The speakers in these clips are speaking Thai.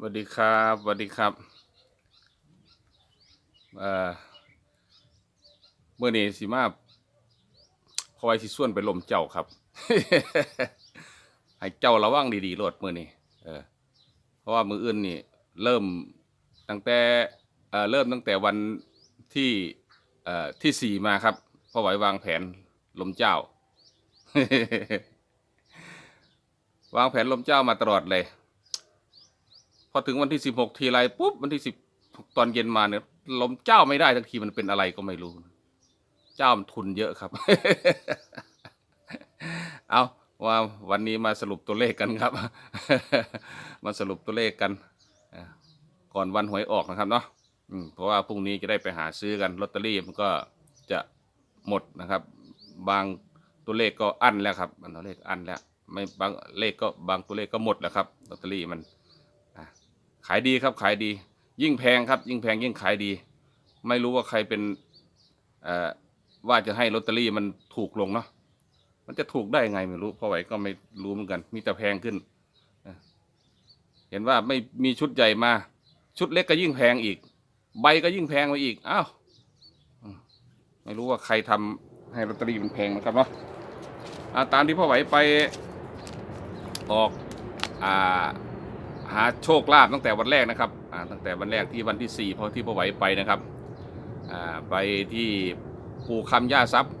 สวัสดีครับสวัสดีครับเอ่อเมื่อนี้สิมาพอยสิส่วนไปลมเจ้าครับ ให้เจ้าระวังดีๆโลดมื่อนี้เออเพราะว่ามืออื่นนี่ เริ่มตั้งแต่เอ่อเริ่มตั้งแต่วันที่เอ่อที่สี่มาครับพอไหววางแผนลมเจ้า วางแผนลมเจ้ามาตลอดเลย พอถึงวันที่สิบหกทีไรปุ๊บวันที่สิบตอนเย็นมาเนี่ยลมเจ้าไม่ได้ทันทีมันเป็นอะไรก็ไม่รู้ เจ้ามันทุนเยอะครับ เอาว่าวันนี้มาสรุปตัวเลขกันครับ มาสรุปตัวเลขกัน ก่อนวันหวยออกนะครับเนาะเพราะว่าพรุ่งนี้จะได้ไปหาซื้อกันลอตเตอรี่มันก็จะหมดนะครับ บางตัวเลขก็อั้นแล้วครับบางตัวเลขอั้นแล้ว ไม่บางเลขก็บางตัวเลขก็หมดแล้วครับลอตเตอรี่มัน ขายดีครับขายดี ยิ่งแพงครับ ยิ่งแพงยิ่งขายดี ไม่รู้ว่าใครเป็นว่าจะให้ลอตเตอรี่มันถูกลงเนาะมันจะถูกได้ยังไงไม่รู้เพราะไหวก็ไม่รู้เหมือนกัน มีแต่แพงขึ้น เห็นว่าไม่มีชุดใหญ่มา ชุดเล็กก็ยิ่งแพงอีก ใบก็ยิ่งแพงไปอีกอ้าวไม่รู้ว่าใครทำให้ลอตเตอรี่มันแพงนะครับเนาะอะตามที่พ่อไหวไปออกอ่า หาโชคลาภตั้งแต่วันแรกนะครับตั้งแต่วันแรกที่วันที่สี่พอที่พอไหวไปนะครับไปที่ปู่คำย่าทรัพย์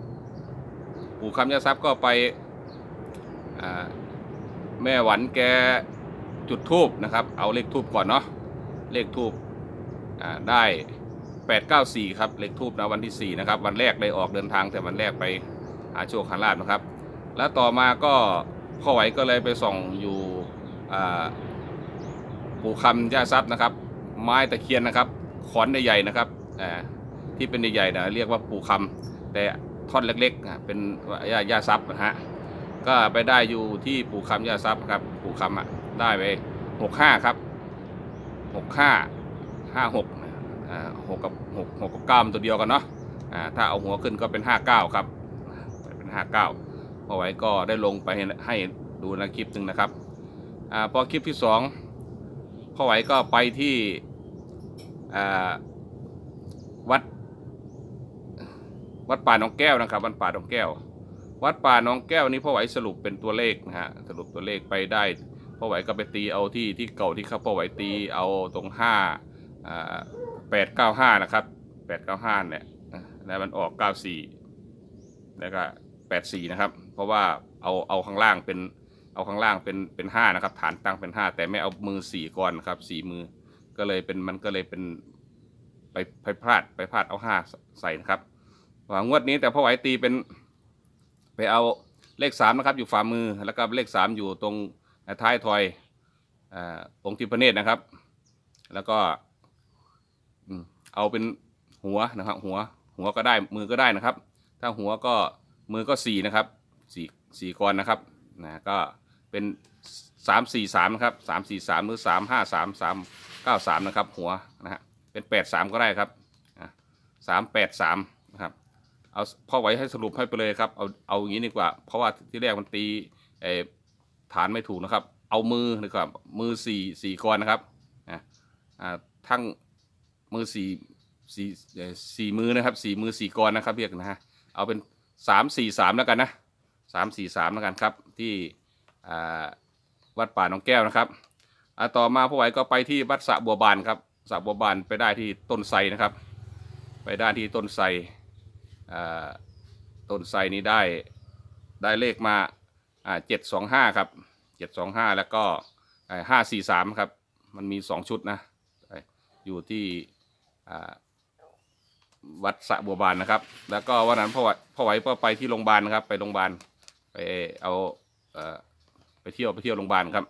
ปู่คำย่าทรัพย์ก็ไปแม่หวันแกจุดทูบนะครับ เอาเลขทูบก่อนเนาะเลขทูบได้แปดเก้าสี่ครับเลขทูบนะวันที่สี่นะครับ วันแรกได้ออกเดินทางแต่วันแรกไปหาโชคหาลาภนะครับ แล้วต่อมาก็พ่อไหวก็เลยไปส่องอยู่ ปูคำย่าทรัพย์นะครับ ไม้ตะเคียนนะครับ ขอนใหญ่ๆนะครับอ่าที่เป็นใหญ่ๆนะเรียกว่าปูคำแต่ท่อนเล็กๆเป็นย่าย่าทรัพย์นะฮะก็ไปได้อยู่ที่ปูคำย่าทรัพย์ครับปูคำอะได้ไปหกห้าครับหกห้าห้าหกอ่าหกกับหกหกกับเก้าตัวเดียวกันเนาะอ่าถ้าเอาหัวขึ้นก็เป็นห้าเก้าครับเป็นห้าเก้าพอไว้ก็ได้ลงไปให้ดูในคลิปหนึ่งนะครับอ่าพอคลิปที่สอง พ่อไหวก็ไปที่วัด วัดป่าหนองแก้วนะครับ วัดป่าหนองแก้ว วัดป่าหนองแก้วนี้พ่อไหวสรุปเป็นตัวเลขนะฮะสรุปตัวเลขไปได้พ่อไหวก็ไปตีเอาที่ที่เก่าที่เขาพ่อไหวตีเอาตรงห้าแปดเก้าห้านะครับแปดเก้าห้าเนี่ยแล้วมันออกเก้าสี่แล้วก็แปดสี่นะครับ เพราะว่าเอาเอาข้างล่างเป็น เอาข้างล่างเป็นเป็นห้านะครับ ฐานตั้งเป็นห้าแต่ไม่เอามือสี่ก่อนครับสี่มือก็เลยเป็นมันก็เลยเป็นไปไปพลาดไปพลาดเอาห้าใส่นะครับหวังงวดนี้แต่พ่อไหวตีเป็นไปเอาเลขสามนะครับ อยู่ฝ่ามือแล้วก็เลขสามอยู่ตรงท้ายทอยองค์ทิพเนตรนะครับ แล้วก็เอาเป็นหัวนะครับ หัวหัวก็ได้มือก็ได้นะครับ ถ้าหัวก็มือก็สี่นะครับสี่สี่กรนะครับนะก็ เป็นสามสี่สามนะครับสามสี่สามหรือสามห้าสามสามเก้าสามนะครับ หัวนะฮะเป็นแปดสามก็ได้ครับสามแปดสามนะครับเอาพ่อไว้ให้สรุปให้ไปเลยครับเอาเอาอย่างนี้ดีกว่า เพราะว่าที่แรกมันตีฐานไม่ถูกนะครับ เอามือดีกว่ามือสี่สี่กรนะครับอ่าทั้งมือสี่สี่สี่มือนะครับสี่มือสี่กรนะครับเรียกนะฮะเอาเป็นสามสี่สามแล้วกันนะสามสี่สามแล้วกันครับที่ วัดป่าหนองแก้วนะครับอ่าต่อมาพ่อไหวก็ไปที่วัดสะบัวบานครับสะบัวบานไปได้ที่ต้นไทรนะครับ ไปได้ที่ต้นไทรต้นไทรนี้ได้ได้เลขมาเจ็ดสองห้าครับเจ็ดสองห้าแล้วก็ห้าสี่สามครับ มันมีสองชุดนะ อยู่ที่วัดสะบัวบานนะครับ แล้วก็วันนั้นพ่อไหวพ่อไหวก็ไปที่โรงพยาบาลนะครับ ไปโรงพยาบาลไปเอา เอ่อไปเที่ยวไปเที่ยวโรงพยาบาลครับ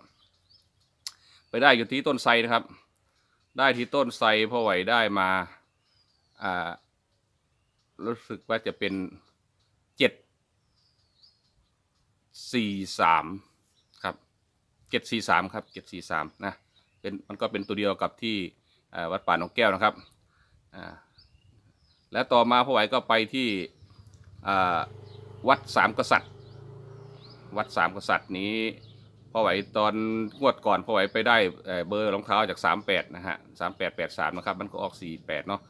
ไปได้อยู่ที่ต้นไทรนะครับ ได้ที่ต้นไทรพ่อไหวได้มาอ่ารู้สึกว่าจะเป็นเจ็ดสี่สามครับเจ็ดสี่สามครับเจ็ดสี่สามนะเป็นมันก็เป็นตัวเดียวกับที่วัดป่าหนองแก้วนะครับและต่อมาพ่อไหวก็ไปที่วัดสามกษัตริย์ วัดสามกษัตริย์นี้ ออไหวตอนงวดก่อนพอไหวไปได้เบอร์รองเท้าจากสามแปดนะฮะสามแปดแปดสามนะครับมันก็ออกสี่แปดเนาะ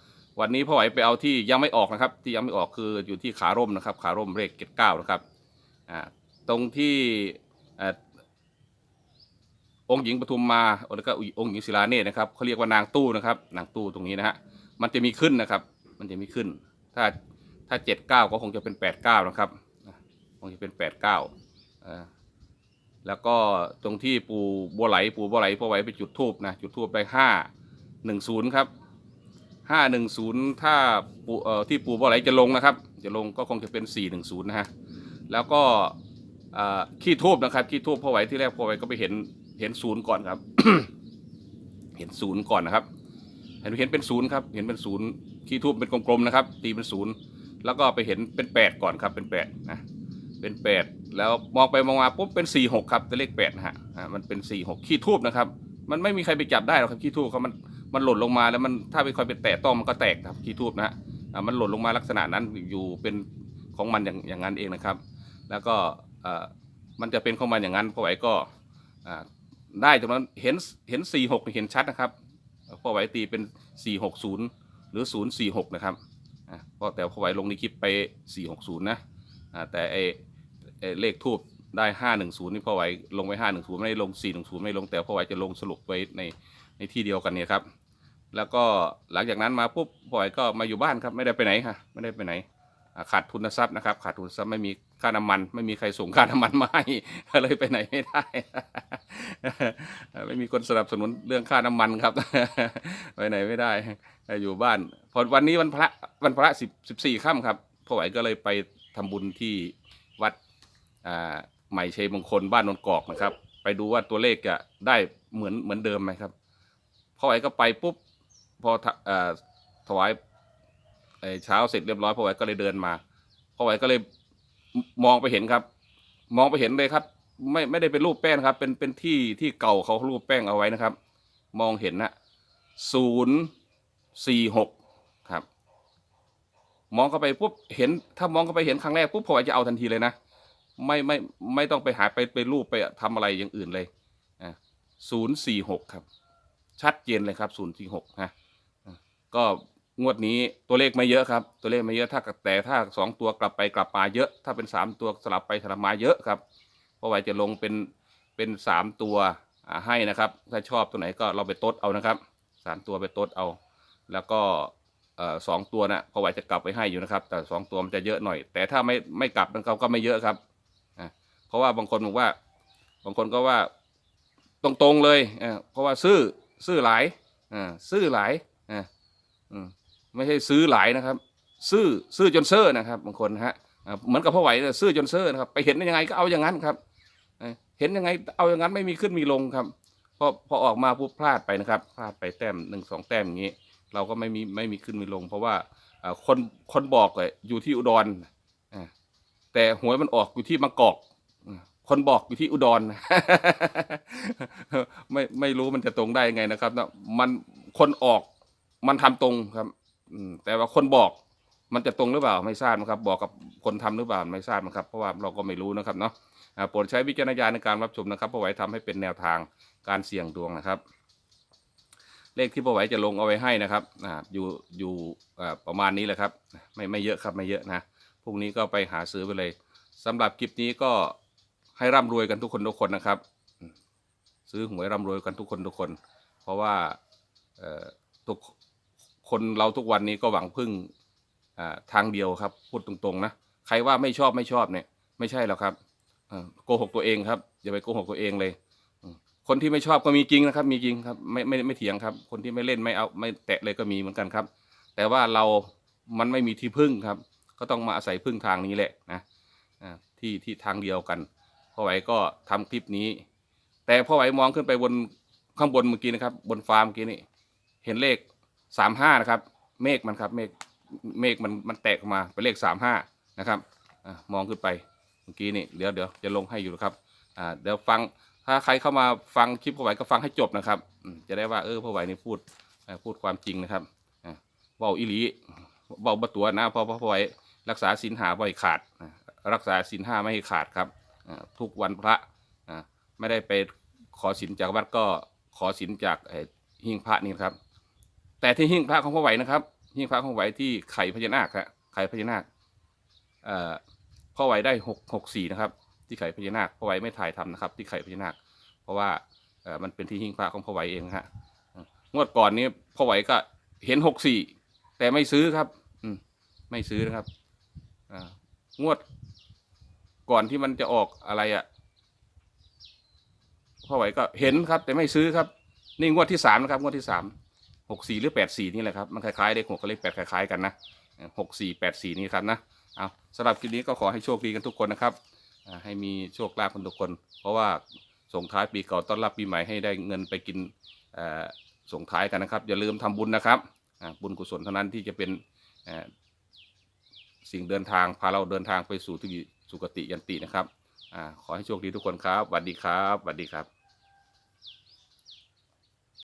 วันนี้พอไหวไปเอาที่ยังไม่ออกนะครับ ที่ยังไม่ออกคืออยู่ที่ขาร่มนะครับ ขาร่มเลขเจ็ดเก้านะครับอ่าตรงที่อองค์หญิงปทุมมาแล้วก็องค์หญิงศิลาเนตรนะครับเขาเรียกว่านางตู้นะครับ นางตู้ตรงนี้นะฮะมันจะมีขึ้นนะครับ มันจะมีขึ้น ถ้าถ้าเจ็ดเก้าก็คงจะเป็นแปดเก้านะครับคงจะเป็นแปดเก้าอ่า แล้วก็ตรงที่ปูบัวไหล ปูบัวไหลพอไหวไปจุดทูบนะ จุดทูบไปห้าหนึ่งศูนย์ครับห้าหนึ่งศูนย์ถ้าปูเอ่อที่ปูบัวไหลจะลงนะครับ จะลงก็คงจะเป็นสี่หนึ่งศูนย์นะฮะ แล้วก็ขี้ทูบนะครับขี้ทูบพอไหวที่แรกพอไหวก็ไปเห็นเห็นศูนย์ก่อนครับ เห็นศูนย์ก่อนนะครับ เห็นเห็นเป็นศูนย์ครับ เห็นเป็นศูนย์ขี้ทูบเป็นกลมๆนะครับ ตีเป็นศูนย์แล้วก็ไปเห็นเป็นแปดก่อนครับเป็นแปดนะ เป็นแปดแล้วมองไปมองมาปุ๊บเป็นสี่หกครับตัวเลขแปดนะฮะอ่ามันเป็นสี่หกขี้ทูบนะครับ มันไม่มีใครไปจับได้หรอกครับขี้ทูบเขามันมันหล่นลงมาแล้วมันถ้าไปคอยไปแตะต้องมันก็แตกครับขี้ทูบนะฮะอ่ามันหล่นลงมาลักษณะนั้นอยู่เป็นของมันอย่างอย่างนั้นเองนะครับ แล้วก็อ่ามันจะเป็นของมันอย่างนั้นพอไหวก็อ่าได้ตรงนั้นเห็นเห็นสี่หกเห็นชัดนะครับพอไหวตีเป็นสี่หกศูนย์หรือศูนย์สี่หกนะครับอ่าพราะแต่พอไหวลงในคลิปไปสี่หกศูนย์นะอ่าแต่ไอ เอ่อเลขทูบได้ห้าหนึ่งศูนย์นี่พ่อไหวลงไว้ห้าหนึ่งศูนย์ไม่ได้ลงสี่หนึ่งศูนย์ไม่ลงแต่พ่อไหวจะลงสรุปไว้ในในที่เดียวกันเนี่ยครับ แล้วก็หลังจากนั้นมาปุ๊บพ่อไหวก็มาอยู่บ้านครับไม่ได้ไปไหนค่ะไม่ได้ไปไหนอ่าขาดทุนทรัพย์นะครับ ขาดทุนทรัพย์ไม่มีค่าน้ำมัน ไม่มีใครส่งค่าน้ำมันมาให้ เลยไปไหนไม่ได้ ไม่มีคนสนับสนุนเรื่องค่าน้ำมันครับ ไปไหนไม่ได้อยู่บ้านพอวันนี้วันพระวันพระสิบสิบสี่ค่ำครับพ่อไหวก็เลยไปทำบุญที่วัด อ่าใหม่ชัยมงคลบ้านนนกอกนะครับ ไปดูว่าตัวเลขจะได้เหมือนเหมือนเดิมไหมครับพ่อไหวก็ไปปุ๊บพอถอ่าถวายไอ้เช้าเสร็จเรียบร้อยพ่อไหวก็เลยเดินมาพ่อไหวก็เลยมองไปเห็นครับ มองไปเห็นเลยครับ ไม่ไม่ได้เป็นรูปแป้งครับ เป็นเป็นที่ที่เก่าเขารูปแป้งเอาไว้นะครับ มองเห็นนะศูนย์สี่หกครับ มองเข้าไปปุ๊บเห็น ถ้ามองเข้าไปเห็นครั้งแรกปุ๊บพ่อไหวจะเอาทันทีเลยนะ ไม่ไม่ไม่ต้องไปหาไปไปรูปไปทำอะไรอย่างอื่นเลยอ่าศูนย์สี่หกครับ ชัดเจนเลยครับศูนย์สี่หกนะก็งวดนี้ตัวเลขไม่เยอะครับ ตัวเลขไม่เยอะถ้าแต่ถ้าสองตัวกลับไปกลับมาเยอะ ถ้าเป็นสามตัวสลับไปสลับมาเยอะครับเพราะว่าจะลงเป็นเป็นสามตัวให้นะครับ ถ้าชอบตัวไหนก็เราไปตดเอานะครับสามตัวไปตดเอา แล้วก็สองตัวนะพอไหวจะกลับไปให้อยู่นะครับ แต่สองตัวมันจะเยอะหน่อย แต่ถ้าไม่ไม่กลับมันก็ไม่เยอะครับ เพราะว่าบางคนบอกว่า บางคนก็ว่าตรงๆเลยเออเพราะว่าซื้อซื้อหลายอ่าซื้อหลายอ่าไม่ใช่ซื้อหลายนะครับ ซื้อซื้อจนเซ่อนะครับ บางคนฮะเหมือนกับพ่อไหวเนี่ยซื้อจนเซ่อนะครับ ไปเห็นได้ยังไงก็เอาอย่างนั้นครับเห็นยังไงเอาอย่างนั้นไม่มีขึ้นมีลงครับพอพอออกมาปุ๊บพลาดไปนะครับ พลาดไปแต้มหนึ่งสองแต้มอย่างนี้ เราก็ไม่มีไม่มีขึ้นมีลง เพราะว่าคนคนบอกเลยอยู่ที่อุดรแต่หวยมันออกอยู่ที่บางกอก คนบอกอยู่ที่อุดร ไม่ไม่รู้มันจะตรงได้ยังไงนะครับเนาะมันคนออกมันทำตรงครับอืแต่ว่าคนบอกมันจะตรงหรือเปล่าไม่ทราบนะครับ บอกกับคนทำหรือเปล่าไม่ทราบนะครับ เพราะว่าเราก็ไม่รู้นะครับเนาะอ่าโปรดใช้วิจารณญาณในการรับชมนะครับเพราะไว้ทำให้เป็นแนวทางการเสี่ยงดวงนะครับ เลขที่พ่อไหวจะลงเอาไว้ให้นะครับอ่าอยู่อยู่อ่าประมาณนี้แหละครับ ไม่ไม่เยอะครับไม่เยอะนะพรุ่งนี้ก็ไปหาซื้อไปเลยสำหรับคลิปนี้ก็ ให้ร่ำรวยกันทุกคนทุกคนนะครับ ซื้อหวยร่ำรวยกันทุกคนทุกคน เพราะว่าเอ่อทุกคนเราทุกวันนี้ก็หวังพึ่งทางเดียวครับ พูดตรงๆนะใครว่าไม่ชอบไม่ชอบเนี่ย ไม่ใช่หรอกครับโกหกตัวเองครับอย่าไปโกหกตัวเองเลยคนที่ไม่ชอบก็มีจริงนะครับ มีจริงครับไม่ไม่ไม่เถียงครับ คนที่ไม่เล่นไม่เอาไม่แตะเลยก็มีเหมือนกันครับ แต่ว่าเรามันไม่มีที่พึ่งครับ ก็ต้องมาอาศัยพึ่งทางนี้แหละนะที่ที่ทางเดียวกัน พ่อไหวก็ทำคลิปนี้ แต่พ่อไหวมองขึ้นไปบนข้างบนเมื่อกี้นะครับ บนฟาร์มเมื่อกี้นี่เห็นเลขสามห้านะครับ เมฆมันครับ เมฆเมฆมันมันแตกออกมาเป็นเลขสามห้านะครับอมองขึ้นไปเมื่อกี้นี่เดี๋ยวเดี๋ยวจะลงให้อยู่นะครับอ่าเดี๋ยวฟังถ้าใครเข้ามาฟังคลิปพ่อไหวก็ฟังให้จบนะครับจะได้ว่าเออพ่อไหวนี่พูดพูดความจริงนะครับเบาอิลีเบาบตัวนะเพราะพ่อไหวรักษาศีลหาบ่อยขาด รักษาศีลห้าไม่ให้ขาดครับ ทุกวันพระไม่ได้ไปขอสินจากวัดก็ขอสินจากหิ้งพระนี่นครับ แต่ที่หิ้งพระของพ่อไหวนะครับหิ้งพระของไหวที่ไข่พญานาคครับไข่พญานาคพ่อไหวได้หกหกสี่นะครับ ที่ไข่พญานาคพ่อไหวไม่ถ่ายทำนะครับ ที่ไข่พญานาค เพราะว่ามันเป็นที่หิ้งพระของพ่อไหวเองฮะงวดก่อนนี้พ่อไหวก็เห็นหกสี่แต่ไม่ซื้อครับ อืมไม่ซื้อนะครับองวด ก่อนที่มันจะออกอะไรอะ่ะพ่อไหวก็เห็นครับ แต่ไม่ซื้อครับ นี่งวดที่สามนะครับ งวดที่สามหกสี่หรือแปดสี่นี่แหละครับ มันคล้ายๆเลขหกกับเลขแปดคล้ายๆกันนะหกสี่แปดสี่นี่ครับนะเอาสำหรับคลิปนี้ก็ขอให้โชคดีกันทุกคนนะครับให้มีโชคลาภกันทุกคน เพราะว่าส่งท้ายปีเก่าต้อนรับปีใหม่ให้ได้เงินไปกินส่งท้ายกันนะครับ อย่าลืมทำบุญนะครับบุญกุศลเท่านั้นที่จะเป็นสิ่งเดินทางพาเราเดินทางไปสู่ที่ สุกติยันตินะครับ อ่า ขอให้โชคดีทุกคนครับสวัสดีครับสวัสดีครับ